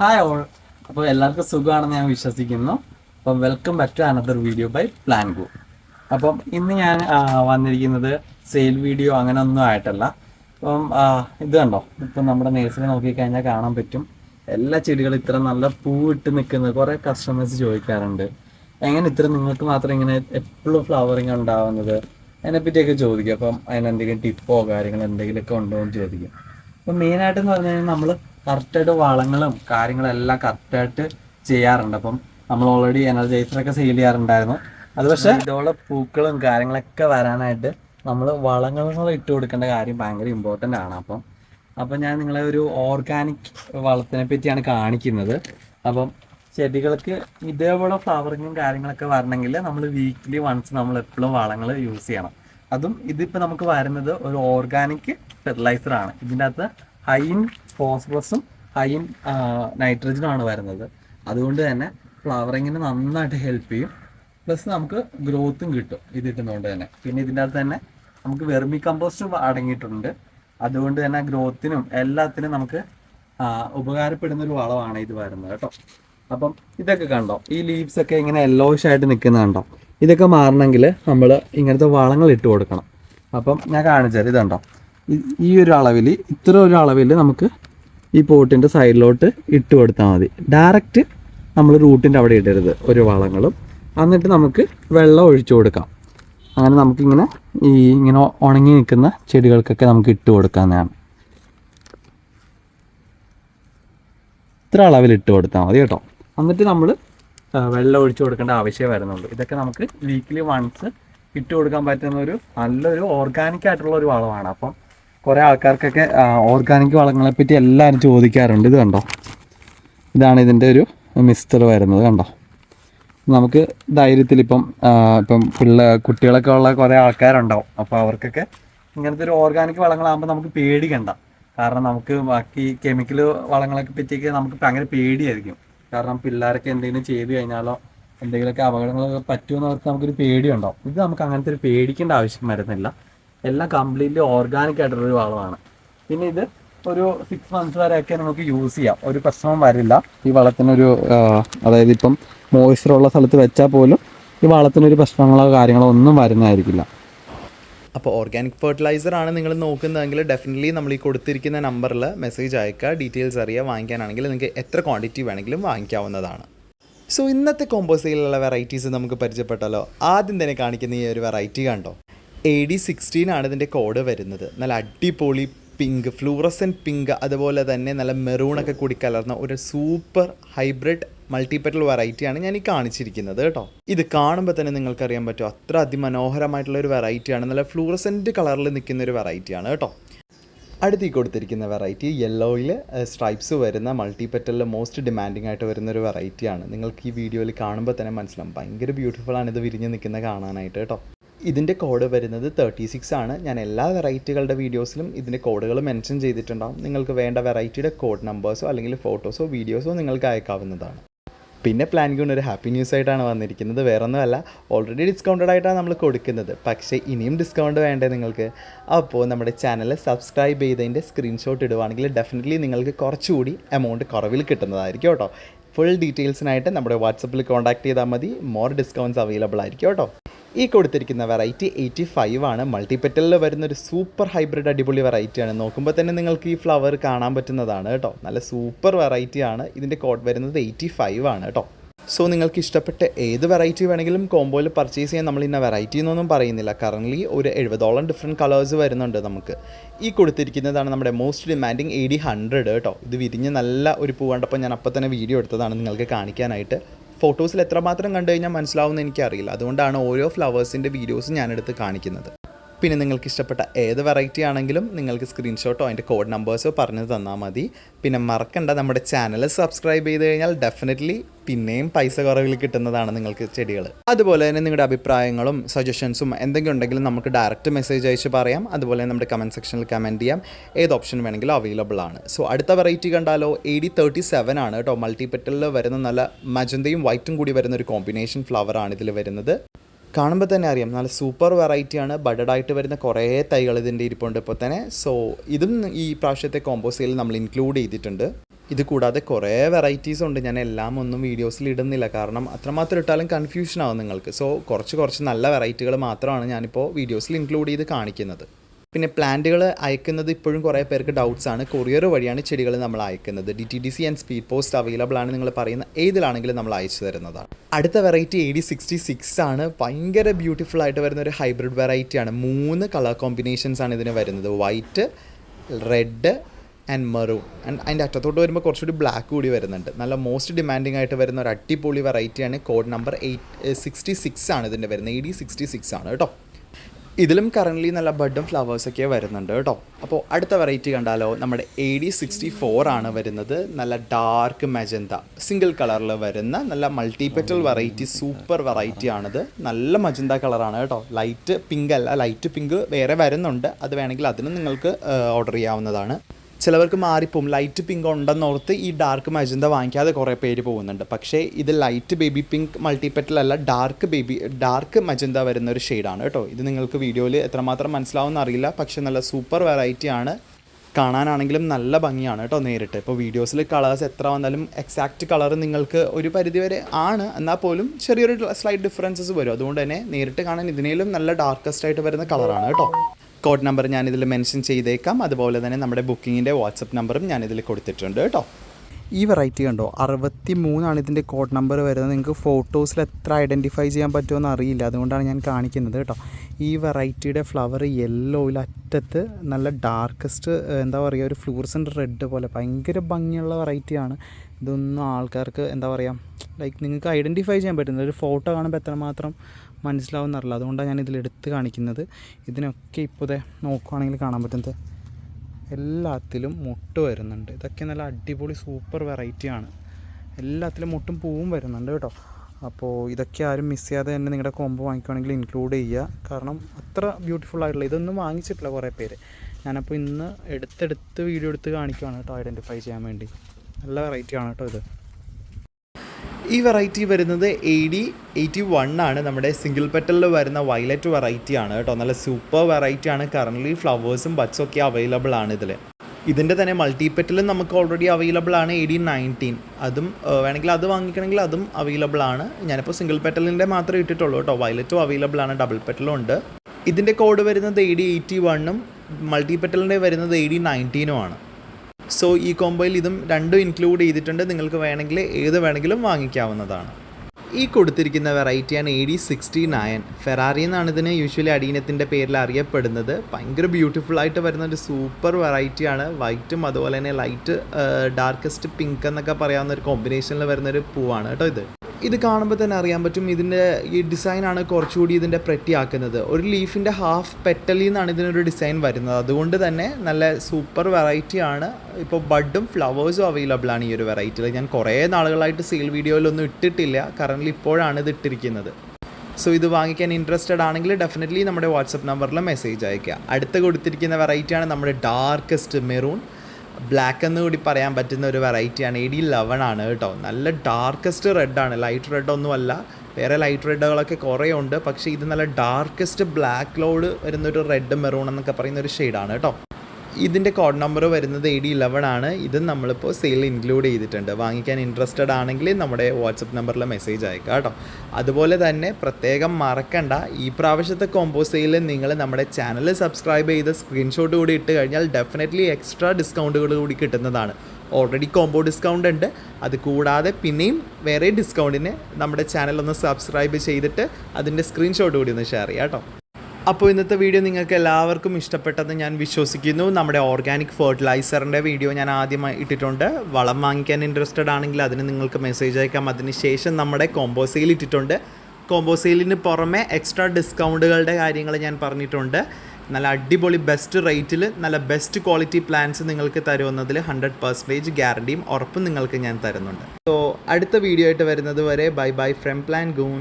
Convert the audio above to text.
Hi all അപ്പോൾ എല്ലാവർക്കും സുഖമാണെന്ന് ഞാൻ വിശ്വസിക്കുന്നു. അപ്പം welcome back to another video by Plan Go അപ്പം ഇന്ന് ഞാൻ വന്നിരിക്കുന്നത് സെയിൽ വീഡിയോ അങ്ങനെ ഒന്നും ആയിട്ടല്ല. അപ്പം ഇത് കണ്ടോ? ഇപ്പം നമ്മുടെ നേഴ്സറി നോക്കിക്കഴിഞ്ഞാൽ കാണാൻ പറ്റും. എല്ലാ ചെടികളും ഇത്ര നല്ല പൂവിട്ട് നിൽക്കുന്നത് കുറേ കസ്റ്റമേഴ്സ് ചോദിക്കാറുണ്ട്. എങ്ങനെ ഇത്ര നിങ്ങൾക്ക് മാത്രം ഇങ്ങനെ എപ്പോഴും ഫ്ലവറിങ് ഉണ്ടാവുന്നത്? അതിനെപ്പറ്റിയൊക്കെ ചോദിക്കും. അപ്പം അതിനെന്തെങ്കിലും ടിപ്പോ കാര്യങ്ങളോ എന്തെങ്കിലുമൊക്കെ ഉണ്ടോ എന്ന് ചോദിക്കും. അപ്പം മെയിനായിട്ടെന്ന് പറഞ്ഞു കഴിഞ്ഞാൽ നമ്മൾ കറക്റ്റായിട്ട് വളങ്ങളും കാര്യങ്ങളെല്ലാം കറക്റ്റായിട്ട് ചെയ്യാറുണ്ട്. അപ്പം നമ്മൾ ഓൾറെഡി എനർജൈസർ ഒക്കെ സെയിൽ ചെയ്യാറുണ്ടായിരുന്നു. അത് പക്ഷേ ഇതോളം പൂക്കളും കാര്യങ്ങളൊക്കെ വരാനായിട്ട് നമ്മൾ വളങ്ങൾ ഇട്ട് കൊടുക്കേണ്ട കാര്യം ഭയങ്കര ഇമ്പോർട്ടന്റ് ആണ്. അപ്പം അപ്പം ഞാൻ നിങ്ങളെ ഒരു ഓർഗാനിക് വളത്തിനെ പറ്റിയാണ് കാണിക്കുന്നത്. അപ്പം ചെടികൾക്ക് ഇതേപോലെ ഫ്ലവറിങ്ങും കാര്യങ്ങളൊക്കെ വരണമെങ്കിൽ നമ്മൾ വീക്ക്ലി വൺസ് നമ്മൾ എപ്പോഴും വളങ്ങൾ യൂസ് ചെയ്യണം. അതും ഇതിപ്പോൾ നമുക്ക് വരുന്നത് ഒരു ഓർഗാനിക് ഫെർട്ടിലൈസർ ആണ്. ഇതിന്റെ അകത്ത് ഹൈൻ ഫോസ്ഫറസും ഹൈയും നൈട്രജനും ആണ് വരുന്നത്. അതുകൊണ്ട് തന്നെ ഫ്ലവറിങ്ങിന് നന്നായിട്ട് ഹെൽപ്പ് ചെയ്യും. പ്ലസ് നമുക്ക് ഗ്രോത്തും കിട്ടും ഇത് കിട്ടുന്നതുകൊണ്ട് തന്നെ. പിന്നെ ഇതിന്റെ അകത്ത് തന്നെ നമുക്ക് വെർമി കമ്പോസ്റ്റും അടങ്ങിയിട്ടുണ്ട്. അതുകൊണ്ട് തന്നെ ഗ്രോത്തിനും എല്ലാത്തിനും നമുക്ക് ഉപകാരപ്പെടുന്ന ഒരു വളമാണ് ഇത് വരുന്നത് കേട്ടോ. അപ്പം ഇതൊക്കെ കണ്ടോ? ഈ ലീവ്സ് ഒക്കെ ഇങ്ങനെ യെല്ലോയിഷ് ആയിട്ട് നിൽക്കുന്നത് കണ്ടോ? ഇതൊക്കെ മാറണമെങ്കിൽ നമ്മൾ ഇങ്ങനത്തെ വളങ്ങൾ ഇട്ട് കൊടുക്കണം. അപ്പം ഞാൻ കാണിച്ചത് ഇത് കണ്ടോ ഈ- ഈ ഒരു അളവിൽ ഇത്ര ഒരു അളവിൽ നമുക്ക് ഈ പോട്ടിന്റെ സൈഡിലോട്ട് ഇട്ട് കൊടുത്താൽ മതി. ഡയറക്റ്റ് നമ്മൾ റൂട്ടിന്റെ അവിടെ ഇടരുത് ഒരു വളങ്ങളും. എന്നിട്ട് നമുക്ക് വെള്ളം ഒഴിച്ചു കൊടുക്കാം. അങ്ങനെ നമുക്കിങ്ങനെ ഈ ഇങ്ങനെ ഉണങ്ങി നിൽക്കുന്ന ചെടികൾക്കൊക്കെ നമുക്ക് ഇട്ട് കൊടുക്കാവുന്നതാണ്. ഇത്ര അളവിൽ ഇട്ട് കൊടുത്താൽ മതി കേട്ടോ. എന്നിട്ട് നമ്മൾ വെള്ളം ഒഴിച്ചു കൊടുക്കേണ്ട ആവശ്യമേ വരുന്നുള്ളൂ ഇതൊക്കെ നമുക്ക് വീക്കിലി വൺസ് ഇട്ട് കൊടുക്കാൻ പറ്റുന്ന ഒരു നല്ലൊരു ഓർഗാനിക് ആയിട്ടുള്ള ഒരു വളമാണ്. അപ്പം കുറേ ആൾക്കാർക്കൊക്കെ ഓർഗാനിക് വളങ്ങളെ പറ്റി എല്ലാവരും ചോദിക്കാറുണ്ട്. ഇത് കണ്ടോ? ഇതാണ് ഇതിന്റെ ഒരു മിസ്റ്റർ വരുന്നത് കണ്ടോ? നമുക്ക് ധൈര്യത്തിൽ ഇപ്പം ഇപ്പം പിള്ള കുട്ടികളൊക്കെ ഉള്ള കുറേ ആൾക്കാരുണ്ടാവും. അപ്പോൾ അവർക്കൊക്കെ ഇങ്ങനത്തെ ഒരു ഓർഗാനിക് വളങ്ങളാകുമ്പോൾ നമുക്ക് പേടിക്കണ്ട. കാരണം നമുക്ക് ബാക്കി കെമിക്കൽ വളങ്ങളൊക്കെ പറ്റിയൊക്കെ നമുക്ക് ഭയങ്കര പേടിയായിരിക്കും. കാരണം പിള്ളേരൊക്കെ എന്തെങ്കിലും ചെയ്തു കഴിഞ്ഞാലോ എന്തെങ്കിലുമൊക്കെ അപകടങ്ങളൊക്കെ പറ്റുമെന്ന് അവർക്ക് നമുക്കൊരു പേടിയുണ്ടാവും. ഇത് നമുക്ക് അങ്ങനത്തെ ഒരു പേടിക്കേണ്ട ആവശ്യം വരുന്നില്ല. എല്ലാം കംപ്ലീറ്റ്ലി ഓർഗാനിക് ആയിട്ടുള്ളൊരു വളമാണ്. പിന്നെ ഇത് ഒരു സിക്സ് മന്ത്സ് വരെയൊക്കെ നമുക്ക് യൂസ് ചെയ്യാം. ഒരു പ്രശ്നവും വരില്ല. ഈ വളത്തിനൊരു അതായത് ഇപ്പം മോയ്സ്ചർ ഉള്ള സ്ഥലത്ത് വെച്ചാൽ പോലും ഈ വളത്തിനൊരു പ്രശ്നങ്ങളോ കാര്യങ്ങളോ ഒന്നും വരുന്നതായിരിക്കില്ല. അപ്പോൾ ഓർഗാനിക് ഫെർട്ടിലൈസർ ആണ് നിങ്ങൾ നോക്കുന്നതെങ്കിൽ ഡെഫിനറ്റ്ലി നമ്മൾ ഈ കൊടുത്തിരിക്കുന്ന നമ്പറിൽ മെസ്സേജ് അയക്കുക ഡീറ്റെയിൽസ് അറിയുക വാങ്ങിക്കാനാണെങ്കിൽ നിങ്ങൾക്ക് എത്ര ക്വാണ്ടിറ്റി വേണമെങ്കിലും വാങ്ങിക്കാവുന്നതാണ്. സോ ഇന്നത്തെ കോമ്പോസയിലുള്ള വെറൈറ്റീസ് നമുക്ക് പരിചയപ്പെട്ടല്ലോ. ആദ്യം തന്നെ കാണിക്കുന്ന ഈ ഒരു വെറൈറ്റി കണ്ടോ? എ ഡി സിക്സ്റ്റീൻ ആണ് ഇതിന്റെ കോഡ് വരുന്നത്. നല്ല അടിപൊളി പിങ്ക് ഫ്ലൂറസൻ പിങ്ക് അതുപോലെ തന്നെ നല്ല മെറൂണൊക്കെ കൂടി കലർന്ന ഒരു സൂപ്പർ ഹൈബ്രിഡ് മൾട്ടിപ്പറ്റൽ വെറൈറ്റിയാണ് ഞാൻ ഈ കാണിച്ചിരിക്കുന്നത് കേട്ടോ. ഇത് കാണുമ്പോൾ തന്നെ നിങ്ങൾക്കറിയാൻ പറ്റും അത്ര അതിമനോഹരമായിട്ടുള്ള ഒരു വെറൈറ്റിയാണ് നല്ല ഫ്ലൂറസന്റ് കളറിൽ നിൽക്കുന്ന ഒരു വെറൈറ്റിയാണ് കേട്ടോ. അടുത്ത് ഈ കൊടുത്തിരിക്കുന്ന വെറൈറ്റി യെല്ലോയിൽ സ്ട്രൈപ്സ് വരുന്ന മൾട്ടിപ്പറ്റലിൽ മോസ്റ്റ് ഡിമാൻഡിങ് ആയിട്ട് വരുന്ന ഒരു വെറൈറ്റിയാണ് നിങ്ങൾക്ക് ഈ വീഡിയോയിൽ കാണുമ്പോൾ തന്നെ മനസ്സിലാവും. ഭയങ്കര ബ്യൂട്ടിഫുൾ ആണ് ഇത് വിരിഞ്ഞ് നിൽക്കുന്നത് കാണാനായിട്ട് കേട്ടോ. ഇതിന്റെ കോഡ് വരുന്നത് തേർട്ടി സിക്സ് ആണ്. ഞാൻ എല്ലാ വെറൈറ്റികളുടെ വീഡിയോസിലും ഇതിന്റെ കോഡുകൾ മെൻഷൻ ചെയ്തിട്ടുണ്ടാകും നിങ്ങൾക്ക് വേണ്ട വെറൈറ്റിയുടെ കോഡ് നമ്പേഴ്സോ അല്ലെങ്കിൽ ഫോട്ടോസോ വീഡിയോസോ നിങ്ങൾക്ക് അയക്കാവുന്നതാണ്. പിന്നെ പ്ലാൻ ഗ്യൂൺ ഒരു ഹാപ്പി ന്യൂസ് ആയിട്ടാണ് വന്നിരിക്കുന്നത്. വേറൊന്നുമല്ല ഓൾറെഡി ഡിസ്കൗണ്ടഡ് ആയിട്ടാണ് നമ്മൾ കൊടുക്കുന്നത്. പക്ഷേ ഇനിയും ഡിസ്കൗണ്ട് വേണ്ടേ നിങ്ങൾക്ക്? അപ്പോൾ നമ്മുടെ ചാനൽ സബ്സ്ക്രൈബ് ചെയ്തതിന്റെ സ്ക്രീൻഷോട്ട് ഇടുവാണെങ്കിൽ ഡെഫിനറ്റ്ലി നിങ്ങൾക്ക് കുറച്ചുകൂടി എമൗണ്ട് കുറവിൽ കിട്ടുന്നതായിരിക്കും കേട്ടോ. ഫുൾ ഡീറ്റെയിൽസിനായിട്ട് നമ്മുടെ വാട്സപ്പിൽ കോൺടാക്ട് ചെയ്താൽ മതി. മോർ ഡിസ്കൗണ്ട്സ് അവൈലബിൾ ആയിരിക്കും കേട്ടോ. ഈ കൊടുത്തിരിക്കുന്ന വെറൈറ്റി എയ്റ്റി ഫൈവ് ആണ്. മൾട്ടിപെറ്റലിൽ വരുന്ന ഒരു സൂപ്പർ ഹൈബ്രിഡ് അടിപൊളി വെറൈറ്റിയാണ് നോക്കുമ്പോൾ തന്നെ നിങ്ങൾക്ക് ഈ ഫ്ലവർ കാണാൻ പറ്റുന്നതാണ് കേട്ടോ. നല്ല സൂപ്പർ വെറൈറ്റി ആണ്. ഇതിന്റെ കോഡ് വരുന്നത് എയ്റ്റി ഫൈവ് ആണ് കേട്ടോ. സോ നിങ്ങൾക്ക് ഇഷ്ടപ്പെട്ട ഏത് വെറൈറ്റി വേണമെങ്കിലും കോംബോയിൽ പർച്ചേസ് ചെയ്യാൻ നമ്മൾ ഇന്ന വെറൈറ്റി എന്നൊന്നും പറയുന്നില്ല. കറന്റ്ലി ഒരു എഴുപതോളം ഡിഫറെന്റ് കളേഴ്സ് വരുന്നുണ്ട് നമുക്ക്. ഈ കൊടുത്തിരിക്കുന്നതാണ് നമ്മുടെ most demanding A D hundred കേട്ടോ. ഇത് വിരിഞ്ഞ് നല്ല ഒരു പൂവാണ്ടപ്പോൾ ഞാൻ അപ്പോൾ തന്നെ വീഡിയോ എടുത്തതാണ് നിങ്ങൾക്ക് കാണിക്കാനായിട്ട്. ഫോട്ടോസിൽ എത്രമാത്രം കണ്ടു കഴിഞ്ഞാൽ മനസ്സിലാവുമെന്ന് എനിക്കറിയില്ല. അതുകൊണ്ടാണ് ഓരോ ഫ്ലവേഴ്സിന്റെ വീഡിയോസ് ഞാനെടുത്ത് കാണിക്കുന്നത്. പിന്നെ നിങ്ങൾക്ക് ഇഷ്ടപ്പെട്ട ഏത് വെറൈറ്റി ആണെങ്കിലും നിങ്ങൾക്ക് സ്ക്രീൻഷോട്ടോ അതിന്റെ കോഡ് നമ്പേഴ്സോ പറഞ്ഞു തന്നാൽ മതി. പിന്നെ മറക്കണ്ട നമ്മുടെ ചാനൽ സബ്സ്ക്രൈബ് ചെയ്ത് കഴിഞ്ഞാൽ ഡെഫിനറ്റ്ലി പിന്നെയും പൈസ കുറവിൽ കിട്ടുന്നതാണ് നിങ്ങൾക്ക് ചെടികൾ. അതുപോലെ തന്നെ നിങ്ങളുടെ അഭിപ്രായങ്ങളും സജഷൻസും എന്തെങ്കിലും ഉണ്ടെങ്കിലും നമുക്ക് ഡയറക്റ്റ് മെസ്സേജ് അയച്ച് പറയാം. അതുപോലെ നമ്മുടെ കമന്റ് സെക്ഷനിൽ കമന്റ് ചെയ്യാം. ഏത് ഓപ്ഷൻ വേണമെങ്കിലും അവൈലബിൾ ആണ്. സോ അടുത്ത വെറൈറ്റി കണ്ടാലോ? എ ഡി തേർട്ടി സെവൻ ആണ് കേട്ടോ. മൾട്ടിപെറ്റലിൽ വരുന്ന നല്ല മജന്തയും വൈറ്റും കൂടി വരുന്ന ഒരു കോമ്പിനേഷൻ ഫ്ലവർ ആണ് ഇതിൽ വരുന്നത്. കാണുമ്പോൾ തന്നെ അറിയാം. നല്ല സൂപ്പർ വെറൈറ്റിയാണ് ബഡഡായിട്ട് വരുന്ന കുറേ തൈകൾ ഇതിന്റെ ഇരിപ്പുണ്ട് ഇപ്പോൾ തന്നെ. സോ ഇതും ഈ പ്രാവശ്യത്തെ കോമ്പോസയിൽ നമ്മൾ ഇൻക്ലൂഡ് ചെയ്തിട്ടുണ്ട്. ഇത് കൂടാതെ കുറേ വെറൈറ്റീസ് ഉണ്ട്. ഞാൻ എല്ലാം ഒന്നും വീഡിയോസിൽ ഇടുന്നില്ല. കാരണം അത്രമാത്രം ഇട്ടാലും കൺഫ്യൂഷൻ ആവും നിങ്ങൾക്ക്. സോ കുറച്ച് കുറച്ച് നല്ല വെറൈറ്റികൾ മാത്രമാണ് ഞാനിപ്പോൾ വീഡിയോസിൽ ഇൻക്ലൂഡ് ചെയ്ത് കാണിക്കുന്നത്. പിന്നെ പ്ലാന്റുകൾ അയക്കുന്നത് ഇപ്പോഴും കുറേ പേർക്ക് ഡൗട്ട്സ് ആണ്. കൊറിയർ വഴിയാണ് ചെടികൾ നമ്മൾ അയക്കുന്നത്. D T D C and speed post available ആണ് നിങ്ങൾ പറയുന്ന ഏതിലാണെങ്കിലും നമ്മൾ അയച്ചു തരുന്നതാണ്. അടുത്ത variety A D sixty six ആണ്. ഭയങ്കര ബ്യൂട്ടിഫുൾ ആയിട്ട് വരുന്ന ഒരു ഹൈബ്രിഡ് വെറൈറ്റി ആണ്. മൂന്ന് കളർ കോമ്പിനേഷൻസ് ആണ് ഇതിന് വരുന്നത്. White red and maroon and അതിന്റെ അറ്റത്തോട്ട് വരുമ്പോൾ കുറച്ചുകൂടി ബ്ലാക്ക് കൂടി വരുന്നുണ്ട്. നല്ല മോസ്റ്റ് ഡിമാൻഡിങ് ആയിട്ട് വരുന്ന ഒരു അടിപൊളി വെറൈറ്റിയാണ് code number eight sixty six ആണ് ഇതിന്റെ വരുന്നത്. എ ഡി സിക്സ്റ്റി സിക്സ് ആണ് കേട്ടോ. ഇതിലും കറന്റ്ലി നല്ല ബഡും ഫ്ലവേഴ്സൊക്കെ വരുന്നുണ്ട് കേട്ടോ. അപ്പോൾ അടുത്ത വെറൈറ്റി കണ്ടാലോ നമ്മുടെ എ ഡി സിക്സ്റ്റി ഫോർ ആണ് വരുന്നത്. നല്ല ഡാർക്ക് മജന്ത സിംഗിൾ കളറിൽ വരുന്ന നല്ല മൾട്ടിപെറ്റൽ വെറൈറ്റി സൂപ്പർ വെറൈറ്റി ആണിത്. നല്ല മജന്ത കളറാണ് കേട്ടോ. ലൈറ്റ് പിങ്ക് അല്ല ലൈറ്റ് പിങ്ക് വേറെ വരുന്നുണ്ട്. അത് വേണമെങ്കിൽ അതിനും നിങ്ങൾക്ക് ഓർഡർ ചെയ്യാവുന്നതാണ്. ചിലവർക്ക് മാറിപ്പോവും. ലൈറ്റ് പിങ്ക് ഉണ്ടെന്നോർത്ത് ഈ ഡാർക്ക് മജന്ത വാങ്ങിക്കാതെ കുറേ പേര് പോകുന്നുണ്ട്. പക്ഷേ ഇത് ലൈറ്റ് ബേബി പിങ്ക് മൾട്ടിപ്പെറ്റൽ അല്ല ഡാർക്ക് ബേബി ഡാർക്ക് മജന്ത വരുന്ന ഒരു ഷെയ്ഡാണ് കേട്ടോ. ഇത് നിങ്ങൾക്ക് വീഡിയോയിൽ എത്രമാത്രം മനസ്സിലാവുമെന്ന് അറിയില്ല. പക്ഷേ നല്ല സൂപ്പർ വെറൈറ്റി ആണ്. കാണാനാണെങ്കിലും നല്ല ഭംഗിയാണ് കേട്ടോ നേരിട്ട്. ഇപ്പോൾ വീഡിയോസിൽ കളേഴ്സ് എത്ര വന്നാലും എക്സാക്റ്റ് കളർ നിങ്ങൾക്ക് ഒരു പരിധിവരെ ആണ്. എന്നാൽ പോലും ചെറിയൊരു സ്ലൈറ്റ് ഡിഫറൻസസ് വരും. അതുകൊണ്ട് തന്നെ നേരിട്ട് കാണാൻ ഇതിനേലും നല്ല ഡാർക്കസ്റ്റ് ആയിട്ട് വരുന്ന കളറാണ് കേട്ടോ. കോഡ് നമ്പർ ഞാനിതിൽ മെൻഷൻ ചെയ്തേക്കാം. അതുപോലെ തന്നെ നമ്മുടെ ബുക്കിങ്ങിന്റെ വാട്സപ്പ് നമ്പറും ഞാനിതിൽ കൊടുത്തിട്ടുണ്ട് കേട്ടോ. ഈ വെറൈറ്റി കണ്ടോ? അറുപത്തി മൂന്നാണ് ഇതിന്റെ കോഡ് നമ്പർ വരുന്നത്. നിങ്ങൾക്ക് ഫോട്ടോസിൽ എത്ര ഐഡന്റിഫൈ ചെയ്യാൻ പറ്റുമെന്ന് അറിയില്ല. അതുകൊണ്ടാണ് ഞാൻ കാണിക്കുന്നത് കേട്ടോ. ഈ വെറൈറ്റിയുടെ ഫ്ലവർ യെല്ലോയിൽ അറ്റത്ത് നല്ല ഡാർക്കസ്റ്റ് എന്താ പറയുക ഒരു ഫ്ലൂർസന്റ് റെഡ് പോലെ ഭയങ്കര ഭംഗിയുള്ള വെറൈറ്റിയാണ്. ഇതൊന്നും ആൾക്കാർക്ക് എന്താ പറയുക ലൈക്ക് നിങ്ങൾക്ക് ഐഡന്റിഫൈ ചെയ്യാൻ പറ്റുന്നത് ഒരു ഫോട്ടോ കാണുമ്പോൾ എത്രമാത്രം മനസ്സിലാവുന്നറിയില്ല. അതുകൊണ്ടാണ് ഞാൻ ഇതിൽ എടുത്ത് കാണിക്കുന്നത്. ഇതിനൊക്കെ ഇപ്പോൾ ദേ നോക്കുവാണെങ്കിൽ കാണാൻ പറ്റുന്നത് എല്ലാത്തിലും മുട്ട് വരുന്നുണ്ട്. ഇതൊക്കെ നല്ല അടിപൊളി സൂപ്പർ വെറൈറ്റിയാണ്. എല്ലാത്തിലും മുട്ടും പൂവും വരുന്നുണ്ട് കേട്ടോ. അപ്പോൾ ഇതൊക്കെ ആരും മിസ് ചെയ്യാതെ തന്നെ നിങ്ങളുടെ കോംബോ വാങ്ങിക്കുവാണെങ്കിൽ ഇൻക്ലൂഡ് ചെയ്യുക. കാരണം അത്ര ബ്യൂട്ടിഫുൾ ആയിട്ടുള്ള ഇതൊന്നും വാങ്ങിച്ചിട്ടില്ല കുറേ പേര്. ഞാനപ്പോൾ ഇന്ന് എടുത്തെടുത്ത് വീഡിയോ എടുത്ത് കാണിക്കുവാണ് കേട്ടോ ഐഡന്റിഫൈ ചെയ്യാൻ വേണ്ടി. നല്ല വെറൈറ്റിയാണ് കേട്ടോ ഇത്. ഈ വെറൈറ്റി വരുന്നത് എ ഡി എയ്റ്റി വൺ ആണ്. നമ്മുടെ സിംഗിൾ പെറ്റലിൽ വരുന്ന വയലറ്റ് വെറൈറ്റി ആണ് കേട്ടോ. നല്ല സൂപ്പർ വെറൈറ്റി ആണ്. കറന്റ്ലി ഫ്ലവേഴ്സും ബഡ്സും ഒക്കെ അവൈലബിൾ ആണ് ഇതിൽ ഇതിന്റെ തന്നെ മൾട്ടി പെറ്റലും നമുക്ക് ഓൾറെഡി അവൈലബിൾ ആണ് എ ഡി നയന്റീൻ അതും വേണമെങ്കിൽ അത് വാങ്ങിക്കണമെങ്കിൽ അതും അവൈലബിൾ ആണ്. ഞാനിപ്പോൾ സിംഗിൾ പെറ്റലിന്റെ മാത്രമേ ഇട്ടിട്ടുള്ളൂ കേട്ടോ. വയലറ്റും അവൈലബിൾ ആണ്. ഡബിൾ പെറ്റലും ഉണ്ട്. ഇതിന്റെ കോഡ് വരുന്നത് എ ഡി എയ്റ്റി വണ്ണും മൾട്ടിപ്പെറ്റലിന്റെ വരുന്നത് എ ഡി നയന്റീനും ആണ്. സോ ഈ കോംബോയിൽ ഇതും രണ്ടും ഇൻക്ലൂഡ് ചെയ്തിട്ടുണ്ട്. നിങ്ങൾക്ക് വേണമെങ്കിൽ ഏത് വേണമെങ്കിലും വാങ്ങിക്കാവുന്നതാണ്. ഈ കൊടുത്തിരിക്കുന്ന വെറൈറ്റിയാണ് A D sixty nine Ferrari എന്നാണ് ഇതിന് യൂഷ്വലി അടീനത്തിന്റെ പേരിൽ അറിയപ്പെടുന്നത്. ഭയങ്കര ബ്യൂട്ടിഫുൾ ആയിട്ട് വരുന്ന ഒരു സൂപ്പർ വെറൈറ്റിയാണ് വൈറ്റും അതുപോലെ തന്നെ ലൈറ്റ് ഡാർക്കസ്റ്റ് പിങ്ക് എന്നൊക്കെ പറയാവുന്ന ഒരു കോമ്പിനേഷനിൽ വരുന്ന ഒരു പൂവാണ് കേട്ടോ ഇത്. ഇത് കാണുമ്പോൾ തന്നെ അറിയാൻ പറ്റും ഇതിന്റെ ഈ ഡിസൈനാണ് കുറച്ചുകൂടി ഇതിന്റെ ആക്കുന്നത്. ഒരു ലീഫിന്റെ ഹാഫ് പെറ്റലിൽ നിന്നാണ് ഇതിനൊരു ഡിസൈൻ വരുന്നത്. അതുകൊണ്ട് തന്നെ നല്ല സൂപ്പർ വെറൈറ്റി ആണ്. ഇപ്പോൾ ബഡും ഫ്ലവേഴ്സും അവൈലബിൾ ആണ് ഈ ഒരു വെറൈറ്റിയിൽ ഞാൻ കുറേ നാളുകളായിട്ട് സെയിൽ വീഡിയോയിലൊന്നും ഇട്ടിട്ടില്ല. കറന്റ് ഇപ്പോഴാണ് ഇത് ഇട്ടിരിക്കുന്നത്. സോ ഇത് വാങ്ങിക്കാൻ ഇൻട്രസ്റ്റഡ് ആണെങ്കിൽ ഡെഫിനറ്റ്ലി നമ്മുടെ വാട്സപ്പ് നമ്പറിൽ മെസ്സേജ് അയക്കുക അടുത്ത് കൊടുത്തിരിക്കുന്ന വെറൈറ്റിയാണ് നമ്മുടെ ഡാർക്കസ്റ്റ് മെറൂൺ ബ്ലാക്ക് എന്ന് കൂടി പറയാൻ പറ്റുന്ന ഒരു വെറൈറ്റിയാണ് എ ഡി ലെവൻ ആണ് കേട്ടോ. നല്ല ഡാർക്കസ്റ്റ് റെഡാണ് ലൈറ്റ് റെഡ് ഒന്നുമല്ല. വേറെ ലൈറ്റ് റെഡുകളൊക്കെ കുറേ ഉണ്ട് പക്ഷേ ഇത് നല്ല ഡാർക്കസ്റ്റ് ബ്ലാക്കിലോട് വരുന്നൊരു റെഡ് മെറൂൺ എന്നൊക്കെ പറയുന്ന ഒരു ഷെയ്ഡാണ് കേട്ടോ. ഇതിന്റെ കോഡ് നമ്പർ വരുന്നത് എ ഡി ഇലവൻ ആണ്. ഇത് നമ്മളിപ്പോൾ സെയിൽ ഇൻക്ലൂഡ് ചെയ്തിട്ടുണ്ട്. വാങ്ങിക്കാൻ ഇൻട്രസ്റ്റഡ് ആണെങ്കിൽ നമ്മുടെ വാട്സപ്പ് നമ്പറിൽ മെസ്സേജ് അയക്കുക കേട്ടോ. അതുപോലെ തന്നെ പ്രത്യേകം മറക്കണ്ട ഈ പ്രാവശ്യത്തെ കോംബോ സെയിൽ നിങ്ങൾ നമ്മുടെ ചാനൽ സബ്സ്ക്രൈബ് ചെയ്ത് സ്ക്രീൻഷോട്ട് കൂടി ഇട്ട് കഴിഞ്ഞാൽ ഡെഫിനറ്റ്ലി എക്സ്ട്രാ ഡിസ്കൗണ്ടുകൾ കൂടി കിട്ടുന്നതാണ്. ഓൾറെഡി കോംബോ ഡിസ്കൗണ്ട് ഉണ്ട്. അത് കൂടാതെ പിന്നെയും വേറെ ഡിസ്കൗണ്ടിന് നമ്മുടെ ചാനൽ ഒന്ന് സബ്സ്ക്രൈബ് ചെയ്തിട്ട് അതിന്റെ സ്ക്രീൻഷോട്ട് കൂടി ഒന്ന് ഷെയർ ചെയ്യാം കേട്ടോ. അപ്പോൾ ഇന്നത്തെ വീഡിയോ നിങ്ങൾക്ക് എല്ലാവർക്കും ഇഷ്ടപ്പെട്ടെന്ന് ഞാൻ വിശ്വസിക്കുന്നു. നമ്മുടെ ഓർഗാനിക് ഫെർട്ടിലൈസറിന്റെ വീഡിയോ ഞാൻ ആദ്യമായി ഇട്ടിട്ടുണ്ട്. വളം വാങ്ങിക്കാൻ ഇൻട്രസ്റ്റഡ് ആണെങ്കിൽ അതിന് നിങ്ങൾക്ക് മെസ്സേജ് അയക്കാം. അതിനുശേഷം നമ്മുടെ കോമ്പോസെയിൽ ഇട്ടിട്ടുണ്ട്. കോമ്പോസെയിലിന് സെയിലിന് പുറമെ എക്സ്ട്രാ ഡിസ്കൗണ്ടുകളുടെ കാര്യങ്ങൾ ഞാൻ പറഞ്ഞിട്ടുണ്ട്. നല്ല അടിപൊളി ബെസ്റ്റ് റേറ്റിൽ നല്ല ബെസ്റ്റ് ക്വാളിറ്റി പ്ലാൻസ് നിങ്ങൾക്ക് തരുമെന്നതിൽ ഹൺഡ്രഡ് പെർസെന്റേജ് ഗ്യാരണ്ടിയും ഉറപ്പും നിങ്ങൾക്ക് ഞാൻ തരുന്നുണ്ട്. സോ അടുത്ത വീഡിയോ ആയിട്ട് വരുന്നത് വരെ bye bye from Plan Go